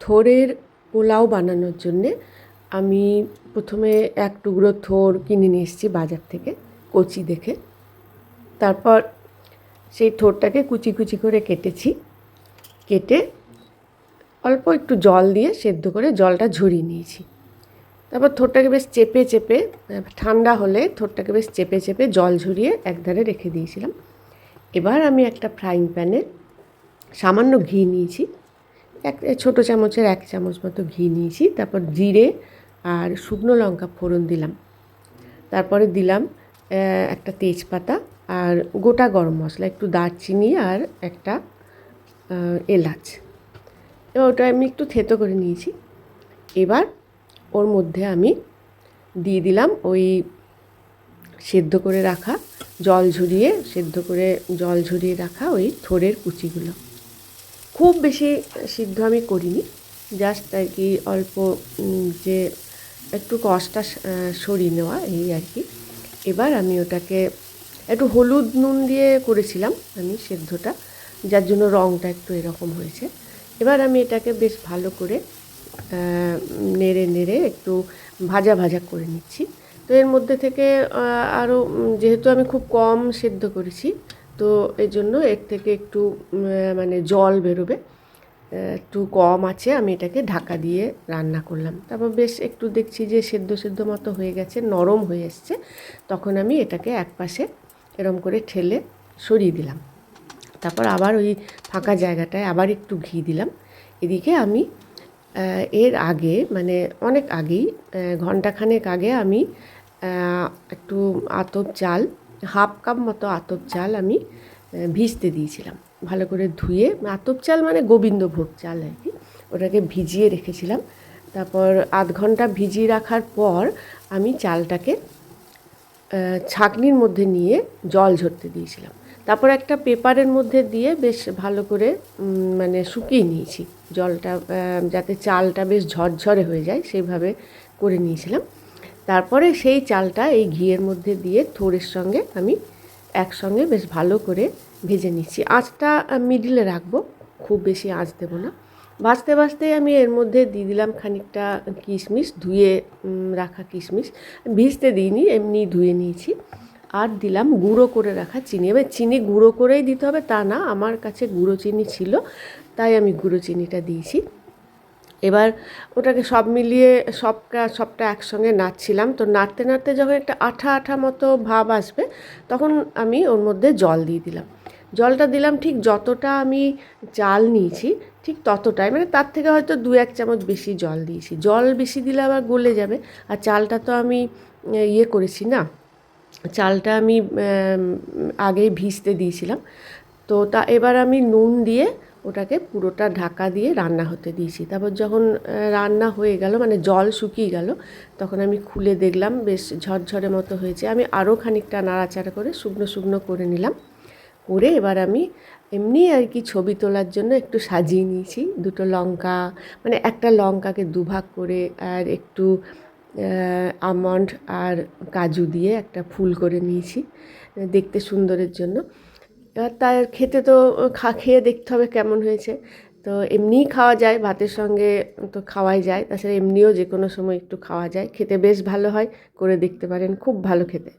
থোড়ের পোলাও বানানোর জন্যে আমি প্রথমে এক টুকরো থোর কিনে নিয়ে এসেছি বাজার থেকে, কচি দেখে। তারপর সেই থোরটাকে কুচি কুচি করে কেটেছি। কেটে অল্প একটু জল দিয়ে সেদ্ধ করে জলটা ঝরিয়ে নিয়েছি। তারপর থোরটাকে বেশ চেপে চেপে, ঠান্ডা হলে থোরটাকে বেশ চেপে চেপে জল ঝরিয়ে একধারে রেখে দিয়েছিলাম। এবার আমি একটা ফ্রাইং প্যানে সামান্য ঘি নিয়েছি। এক ছোটো চামচের এক চামচ মতো ঘি নিয়েছি, তারপর জিরে আর শুকনো লঙ্কা ফোড়ন দিলাম। তারপরে দিলাম একটা তেজপাতা আর গোটা গরম মশলা, একটু দারচিনি আর একটা এলাচ। এবার ওটা আমি একটু থেতো করে নিয়েছি। এবার ওর মধ্যে আমি দিয়ে দিলাম ওই সেদ্ধ করে রাখা জল ঝরিয়ে, সেদ্ধ করে জল ঝরিয়ে রাখা ওই থোড়ের কুচিগুলো। খুব বেশি সিদ্ধ আমি করিনি জাস্ট আর কি অল্প যে একটু কষটা সরিয়ে নেওয়া, এই আর কি। এবার আমি ওটাকে একটু হলুদ নুন দিয়ে করেছিলাম আমি সেদ্ধটা, যার জন্য রঙটা একটু এরকম হয়েছে। এবার আমি এটাকে বেশ ভালো করে নেড়ে নেড়ে একটু ভাজা ভাজা করে নিচ্ছি। তো এর মধ্যে থেকে আরও যেহেতু আমি খুব কম সেদ্ধ করেছি তো এর জন্য এর থেকে একটু মানে জল বেরোবে। একটু কম আছে, আমি এটাকে ঢাকা দিয়ে রান্না করলাম। তারপর বেশ একটু দেখছি যে সেদ্ধ সেদ্ধ মতো হয়ে গেছে, নরম হয়ে এসছে। তখন আমি এটাকে এক পাশে এরম করে ঠেলে সরিয়ে দিলাম। তারপর আবার ওই ফাঁকা জায়গাটায় আবার একটু ঘি দিলাম। এদিকে আমি এর আগে মানে অনেক আগেই ঘন্টাখানেক আগে আমি একটু আতপ চাল হাফ কাপ মতো আতপ চাল আমি ভিজতে দিয়েছিলাম। ভালো করে ধুয়ে, আতপ চাল মানে গোবিন্দভোগ চাল আর কি, ওটাকে ভিজিয়ে রেখেছিলাম। তারপর আধ ঘণ্টা ভিজিয়ে রাখার পর আমি চালটাকে ছাঁকনির মধ্যে নিয়ে জল ঝরতে দিয়েছিলাম। তারপর একটা পেপারের মধ্যে দিয়ে বেশ ভালো করে মানে শুকিয়ে নিয়েছি। জলটা যাতে চালটা বেশ ঝরঝরে হয়ে যায়, সেইভাবে করে নিয়েছিলাম। তারপরে সেই চালটা এই ঘিয়ের মধ্যে দিয়ে থোড়ের সঙ্গে আমি একসঙ্গে বেশ ভালো করে ভেজে নিচ্ছি। আঁচটা মিডিলে রাখব, খুব বেশি আঁচ দেবো না। ভাজতে ভাজতে আমি এর মধ্যে দিয়ে দিলাম খানিকটা কিশমিশ, ধুয়ে রাখা কিশমিশ। ভিজতে দিইনি, এমনি ধুয়ে নিয়েছি। আর দিলাম গুঁড়ো করে রাখা চিনি। এবার চিনি গুঁড়ো করেই দিতে হবে, তা না, আমার কাছে গুঁড়ো চিনি ছিল, তাই আমি গুঁড়ো চিনিটা দিয়েছি। এবার ওটাকে সব মিলিয়ে সবটা সবটা একসঙ্গে নাড়ছিলাম। তো নাড়তে নাড়তে যখন একটা আঠা আঠা মতো ভাব আসবে তখন আমি ওর মধ্যে জল দিয়ে দিলাম। জলটা দিলাম ঠিক যতটা আমি চাল নিয়েছি ঠিক ততটাই। মানে তার থেকে হয়তো দু এক চামচ বেশি জল দিয়েছি। জল বেশি দিলে আবার গলে যাবে। আর চালটা তো আমি ইয়ে করেছি না চালটা আমি আম, আগেই ভিজতে দিয়েছিলাম। তো তা এবার আমি নুন দিয়ে ওটাকে পুরোটা ঢাকা দিয়ে রান্না হতে দিয়েছি। তারপর যখন রান্না হয়ে গেল মানে জল শুকিয়ে গেল, তখন আমি খুলে দেখলাম, বেশ ঝরঝরে মতো হয়েছে। আমি আরও খানিকটা নাড়াচাড়া করে শুকনো শুকনো করে নিলাম। করে এবার আমি এমনি আর কি ছবি তোলার জন্য একটু সাজিয়ে নিয়েছি। দুটো লঙ্কা মানে একটা লঙ্কাকে দুভাগ করে আর একটু আমন্ড আর কাজু দিয়ে একটা ফুল করে নিয়েছি, দেখতে সুন্দরের জন্য। তার খেতে তো খা, খেয়ে দেখতে হবে কেমন হয়েছে। তো এমনিই খাওয়া যায়, ভাতের সঙ্গে তো খাওয়াই যায়। তাছাড়া এমনিও যে কোনো সময় একটু খাওয়া যায়। খেতে বেশ ভালো হয়, করে দেখতে পারেন। খুব ভালো খেতে।